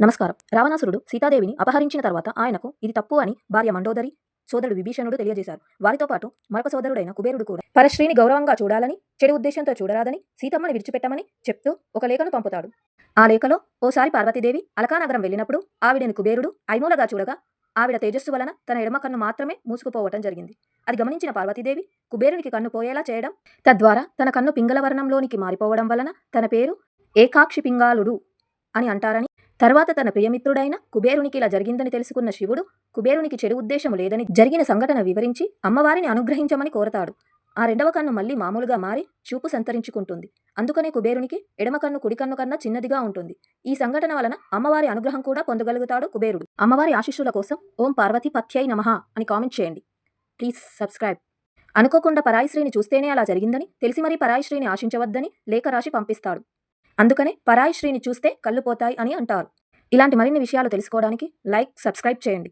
నమస్కారం. రావణాసురుడు సీతాదేవిని అపహరించిన తర్వాత ఆయనకు ఇది తప్పు అని భార్య మండోదరి సోదరుడు విభీషణుడు తెలియజేశారు. వారితో పాటు మరొక సోదరుడైన కుబేరుడు కూడా. పరశ్రీని గౌరవంగా చూడాలని చెడు ఉద్దేశంతో చూడరాదని సీతమ్మని విడిచిపెట్టమని చెప్తూ ఒక లేఖను పంపుతాడు. ఆ లేఖలో ఓసారి పార్వతీదేవి అలకానగరం వెళ్ళినప్పుడు ఆవిడని కుబేరుడు ఐమూలగా చూడగా ఆవిడ తేజస్సు వలన తన ఎడమ కన్ను మాత్రమే మూసుకుపోవటం జరిగింది. అది గమనించిన పార్వతీదేవి కుబేరునికి కన్ను పోయేలా చేయడం తద్వారా తన కన్ను పింగళవర్ణంలోనికి మారిపోవడం వలన తన పేరు ఏకాక్షి పింగాళుడు అని అంటారని తర్వాత తన ప్రియమిత్రుడైన కుబేరునికి ఇలా జరిగిందని తెలుసుకున్న శివుడు కుబేరునికి చెడు ఉద్దేశము లేదని జరిగిన సంఘటన వివరించి అమ్మవారిని అనుగ్రహించమని కోరతాడు. ఆ రెండవ కన్ను మళ్ళీ మామూలుగా మారి చూపు సంతరించుకుంటుంది. అందుకనే కుబేరునికి ఎడమ కన్ను కుడి కన్ను కన్నా చిన్నదిగా ఉంటుంది. ఈ సంఘటన వలన అమ్మవారి అనుగ్రహం కూడా పొందగలుగుతాడు కుబేరుడు. అమ్మవారి ఆశీస్సుల కోసం ఓం పార్వతి పథ్యై నమః అని కామెంట్ చేయండి. Please subscribe. అనుకోకుండా పరాయిశ్రీని చూస్తేనే అలా జరిగిందని తెలిసి మరీ పరాయిశ్రీని ఆశించవద్దని లేఖ రాసి పంపిస్తాడు. అందుకనే పరాయి శ్రీని చూస్తే కళ్ళు పోతాయి అని అంటారు. ఇలాంటి మరిన్ని విషయాలు తెలుసుకోవడానికి లైక్ సబ్స్క్రైబ్ చేయండి.